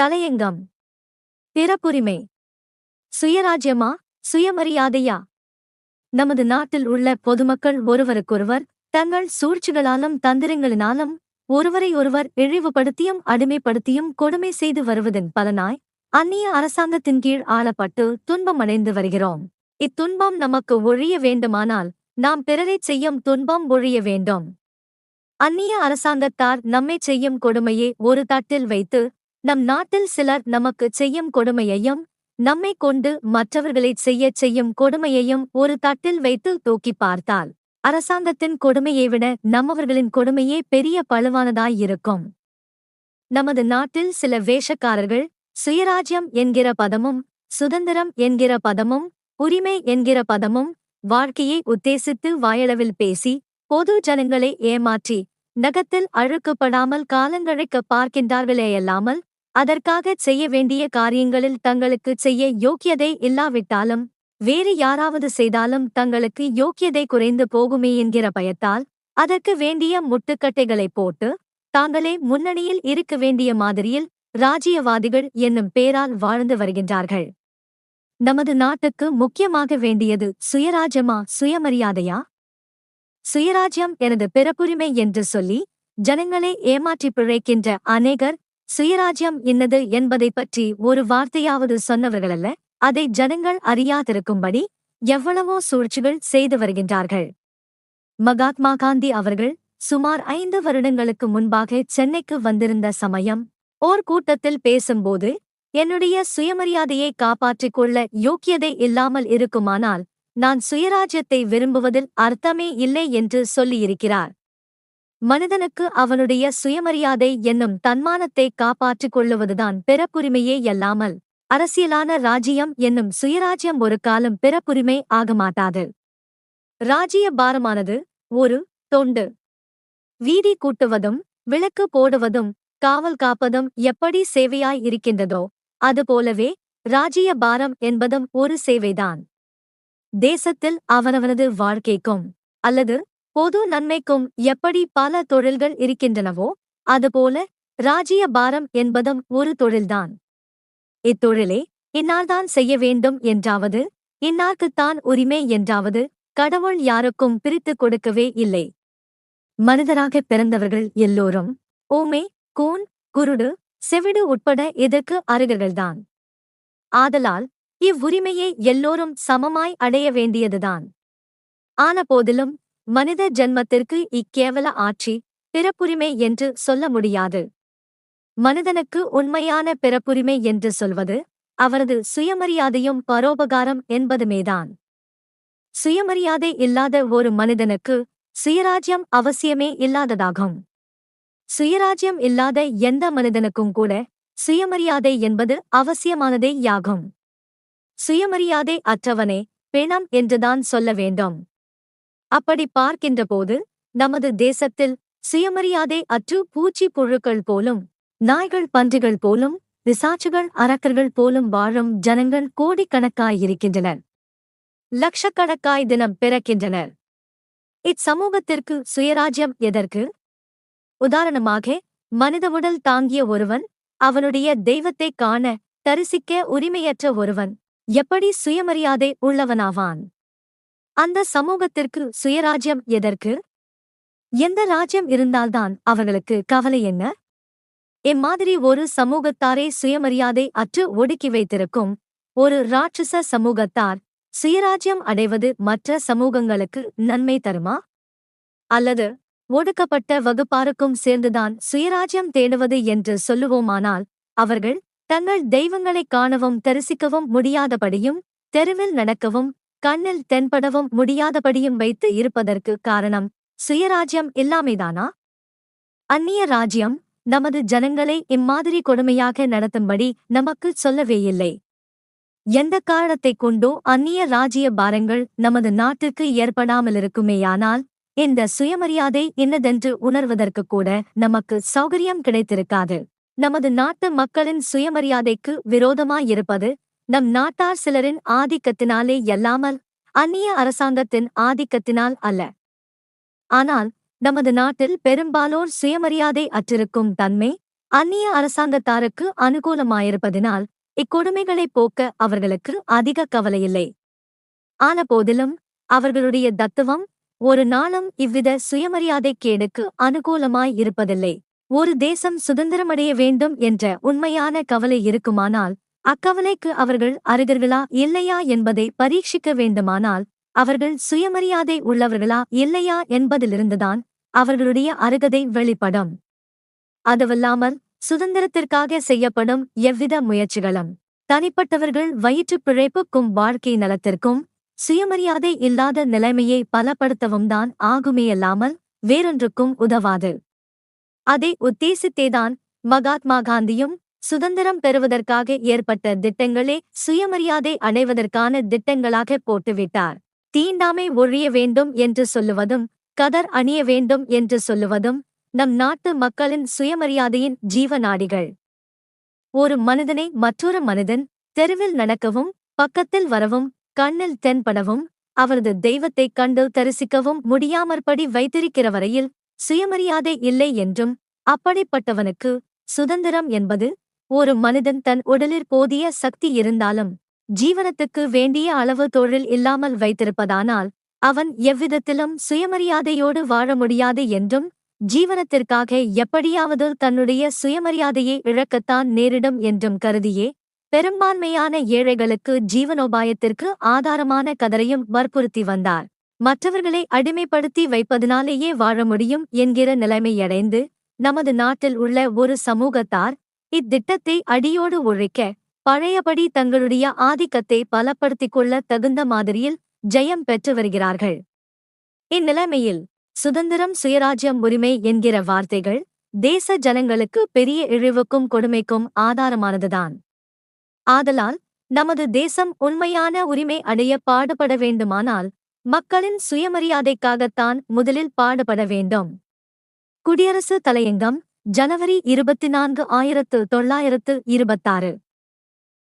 தலையங்கம். பிறப்புரிமை. சுயராஜ்யமா? சுயமரியாதையா? நமது நாட்டில் உள்ள பொதுமக்கள் ஒருவருக்கொருவர் தங்கள் சூழ்ச்சிகளாலும் தந்திரங்களினாலும் ஒருவரை ஒருவர் இழிவுபடுத்தியும் அடிமைப்படுத்தியும் கொடுமை செய்து வருவதன் பலனாய் அந்நிய அரசாங்கத்தின் கீழ் ஆளப்பட்டு துன்பமடைந்து வருகிறோம். இத்துன்பம் நமக்கு ஒழிய வேண்டுமானால் நாம் பிறரைச் செய்யும் துன்பம் ஒழிய வேண்டும். அந்நிய அரசாங்கத்தார் நம்மை செய்யும் கொடுமையை ஒரு தட்டில் வைத்து நம் நாட்டில் சிலர் நமக்கு செய்யும் கொடுமையையும் நம்மை கொண்டு மற்றவர்களைச் செய்யச் செய்யும் கொடுமையையும் ஒரு தட்டில் வைத்து தூக்கிப் பார்த்தால் அரசாங்கத்தின் கொடுமையை விட நம்மவர்களின் கொடுமையே பெரிய பழுவானதாயிருக்கும் நமது நாட்டில் சில வேஷக்காரர்கள் சுயராஜ்யம் என்கிற பதமும் சுதந்திரம் என்கிற பதமும் உரிமை என்கிற பதமும் வாழ்க்கையை உத்தேசித்து வாயளவில் பேசி பொது ஜனங்களை ஏமாற்றி நகத்தில் அழுக்கப்படாமல் காலங்கழைக்க பார்க்கின்றார்களேயல்லாமல் அதற்காகச் செய்ய வேண்டிய காரியங்களில் தங்களுக்கு செய்ய யோக்கியதை இல்லாவிட்டாலும் வேறு யாராவது செய்தாலும் தங்களுக்கு யோக்கியதை குறைந்து போகுமே என்கிற பயத்தால் அதற்கு வேண்டிய முட்டுக்கட்டைகளைப் போட்டு தாங்களே முன்னணியில் இருக்க வேண்டிய மாதிரியில் ராஜ்யவாதிகள் என்னும் பேரால் வாழ்ந்து வருகின்றார்கள். நமது நாட்டுக்கு முக்கியமாக வேண்டியது சுயராஜ்யமா சுயமரியாதையா? சுயராஜ்யம் எனது பிறப்புரிமை என்று சொல்லி ஜனங்களை ஏமாற்றி பிழைக்கின்ற அநேகர் சுயராஜ்யம் இன்னது என்பதைப் பற்றி ஒரு வார்த்தையாவது சொன்னவர்களல்ல அதை ஜனங்கள் அறியாதிருக்கும்படி எவ்வளவோ சூழ்ச்சிகள் செய்து வருகின்றார்கள். மகாத்மா காந்தி அவர்கள் சுமார் ஐந்து வருடங்களுக்கு முன்பாக சென்னைக்கு வந்திருந்த சமயம் ஓர் கூட்டத்தில் பேசும்போது என்னுடைய சுயமரியாதையை காப்பாற்றிக் கொள்ள யோக்கியதை இல்லாமல் இருக்குமானால் நான் சுயராஜ்யத்தை விரும்புவதில் அர்த்தமே இல்லை என்று சொல்லியிருக்கிறார். மனிதனுக்கு அவனுடைய சுயமரியாதை என்னும் தன்மானத்தை காப்பாற்றிக் கொள்ளுவதுதான் பிறப்புரிமையே அல்லாமல். அரசியலான ராஜ்யம் என்னும் சுயராஜ்யம் ஒரு காலம் பிறப்புரிமை ஆகமாட்டாது. ராஜ்ய பாரமானது ஒரு தொண்டு. வீதி கூட்டுவதும் விளக்கு போடுவதும் காவல் காப்பதும் எப்படி சேவையாய் இருக்கின்றதோ அதுபோலவே ராஜ்ய பாரம் என்பதும் ஒரு சேவைதான். தேசத்தில் அவனவனது வாழ்க்கைக்கும் அல்லது பொது நன்மைக்கும் எப்படி பல தொழில்கள் இருக்கின்றனவோ அதுபோல ராஜ்ய பாரம் என்பதும் ஒரு தொழில்தான். இத்தொழிலை இன்னால்தான் செய்ய வேண்டும் என்றாவது இன்னார்க்குத்தான் உரிமை என்றாவது கடவுள் யாருக்கும் பிரித்துக் கொடுக்கவே இல்லை. மனிதராகப் பிறந்தவர்கள் எல்லோரும் ஊமை கூன் குருடு செவிடு உட்பட இதற்கு அருகர்கள்தான். ஆதலால் இவ்வுரிமையை எல்லோரும் சமமாய் அடைய வேண்டியதுதான். ஆனபோதிலும் மனித ஜென்மத்திற்கு இக்கேவல ஆட்சி பிறப்புரிமை என்று சொல்ல முடியாது. மனிதனுக்கு உண்மையான பிறப்புரிமை என்று சொல்வது அவரது சுயமரியாதையும் பரோபகாரம் என்பதுமேதான். சுயமரியாதை இல்லாத ஒரு மனிதனுக்கு சுயராஜ்யம் அவசியமே இல்லாததாகும். சுயராஜ்யம் இல்லாத எந்த மனிதனுக்கும் கூட சுயமரியாதை என்பது அவசியமானதே யாகும் சுயமரியாதை அற்றவனே பிணம் என்றுதான் சொல்ல வேண்டும். அப்படி பார்க்கின்றபோது நமது தேசத்தில் சுயமரியாதை அற்று பூச்சி புழுக்கள் போலும் நாய்கள் பன்றிகள் போலும் பிசாச்சுகள் அரக்கர்கள் போலும் வாழும் ஜனங்கள் கோடிக்கணக்காயிருக்கின்றனர் லட்சக்கணக்காய் தினம் பிறக்கின்றனர். இச்சமூகத்திற்கு சுயராஜ்யம் எதற்கு? உதாரணமாக மனித உடல் தாங்கிய ஒருவன் அவனுடைய தெய்வத்தைக் காண தரிசிக்க உரிமையற்ற ஒருவன் எப்படி சுயமரியாதை உள்ளவனாவான்? அந்த சமூகத்திற்கு சுயராஜ்யம் எதற்கு? எந்த ராஜ்யம் இருந்தால்தான் அவர்களுக்கு கவலை என்ன? இம்மாதிரி ஒரு சமூகத்தாரே சுயமரியாதை அற்று ஒடுக்கி வைத்திருக்கும் ஒரு ராட்சச சமூகத்தார் சுயராஜ்யம் அடைவது மற்ற சமூகங்களுக்கு நன்மை தருமா? அல்லது ஒடுக்கப்பட்ட வகுப்பாருக்கும் சேர்ந்துதான் சுயராஜ்யம் தேடுவது என்று சொல்லுவோமானால் அவர்கள் தங்கள் தெய்வங்களைக் காணவும் தரிசிக்கவும் முடியாதபடியும் தெருவில் நடக்கவும் கண்ணில் தென்படவும் முடியாதபடியும் வைத்து இருப்பதற்கு காரணம் சுயராஜ்யம் இல்லாமைதானா? அந்நிய ராஜ்யம் நமது ஜனங்களை இம்மாதிரி கொடுமையாக நடத்தும்படி நமக்கு சொல்லவேயில்லை. எந்த காரணத்தைக் கொண்டோ அந்நிய ராஜ்ய பாரங்கள் நமது நாட்டுக்கு ஏற்படாமலிருக்குமேயானால் இந்த சுயமரியாதை என்னதென்று உணர்வதற்கு கூட நமக்கு சௌகரியம் கிடைத்திருக்காது. நமது நாட்டு மக்களின் சுயமரியாதைக்கு விரோதமாயிருப்பது நம் நாட்டார் சிலரின் ஆதிக்கத்தினாலே அல்லாமல் அந்நிய அரசாங்கத்தின் ஆதிக்கத்தினால் அல்ல. ஆனால் நமது நாட்டில் பெரும்பாலோர் சுயமரியாதை அற்றிருக்கும் தன்மை அந்நிய அரசாங்கத்தாருக்கு அனுகூலமாயிருப்பதினால் இக்கொடுமைகளைப் போக்க அவர்களுக்கு அதிக கவலையில்லை. ஆனபோதிலும் அவர்களுடைய தத்துவம் ஒரு நாளும் இவ்வித சுயமரியாதை கேடுக்கு அனுகூலமாய் இருப்பதில்லை. ஒரு தேசம் சுதந்திரமடைய வேண்டும் என்ற உண்மையான கவலை இருக்குமானால் அக்கவலைக்கு அவர்கள் அருகர்களா இல்லையா என்பதை பரீட்சிக்க வேண்டுமானால் அவர்கள் சுயமரியாதை உள்ளவர்களா இல்லையா என்பதிலிருந்துதான் அவர்களுடைய அருகதை வெளிப்படும். அதுவல்லாமல் சுதந்திரத்திற்காக செய்யப்படும் எவ்வித முயற்சிகளும் தனிப்பட்டவர்கள் வயிற்றுப் பிழைப்புக்கும் வாழ்க்கை நலத்திற்கும் சுயமரியாதை இல்லாத நிலைமையை பலப்படுத்தவும் தான் ஆகுமேயல்லாமல் வேறொன்றுக்கும் உதவாது. அதை உத்தேசித்தேதான் மகாத்மா காந்தியும் சுதந்திரம் பெறுவதற்காக ஏற்பட்ட திட்டங்களே சுயமரியாதை அடைவதற்கான திட்டங்களாக போட்டுவிட்டார். தீண்டாமை ஒழிய வேண்டும் என்று சொல்லுவதும் கதர் அணிய வேண்டும் என்று சொல்லுவதும் நம் நாட்டு மக்களின் சுயமரியாதையின் ஜீவநாடிகள். ஒரு மனிதனை மற்றொரு மனிதன் தெருவில் நடக்கவும் பக்கத்தில் வரவும் கண்ணில் தென்படவும் அவரது தெய்வத்தைக் கண்டு தரிசிக்கவும் முடியாமற்படி வைத்திருக்கிற வரையில் சுயமரியாதை இல்லை என்றும் அப்படிப்பட்டவனுக்கு சுதந்திரம் என்பது ஒரு மனிதன் தன் உடலில் போதிய சக்தி இருந்தாலும் ஜீவனத்துக்கு வேண்டிய அளவு தொழில் இல்லாமல் வைத்திருப்பதானால் அவன் எவ்விதத்திலும் சுயமரியாதையோடு வாழ முடியாது என்றும் ஜீவனத்திற்காக எப்படியாவது தன்னுடைய சுயமரியாதையை இழக்கத்தான் நேரிடும் என்றும் கருதியே பெரும்பான்மையான ஏழைகளுக்கு ஜீவனோபாயத்திற்கு ஆதாரமான கதரையும் வற்புறுத்தி வந்தார். மற்றவர்களை அடிமைப்படுத்தி வைப்பதனாலேயே வாழ முடியும் என்கிற நிலைமையடைந்து நமது நாட்டில் உள்ள ஒரு சமூகத்தார் இத்திட்டத்தை அடியோடு ஒழிக்க பழையபடி தங்களுடைய ஆதிக்கத்தை பலப்படுத்திக் கொள்ள தகுந்த மாதிரியில் ஜெயம் பெற்று வருகிறார்கள். இந்நிலைமையில் சுதந்திரம் சுயராஜ்யம் உரிமை என்கிற வார்த்தைகள் தேச ஜனங்களுக்கு பெரிய இழிவுக்கும் கொடுமைக்கும் ஆதாரமானதுதான். ஆதலால் நமது தேசம் உண்மையான உரிமை அடைய பாடுபட வேண்டுமானால் மக்களின் சுயமரியாதைக்காகத்தான் முதலில் பாடுபட வேண்டும். குடியரசு தலையங்கம் ஜனவரி இருபத்தி நான்கு ஆயிரத்து தொள்ளாயிரத்து இருபத்தாறு.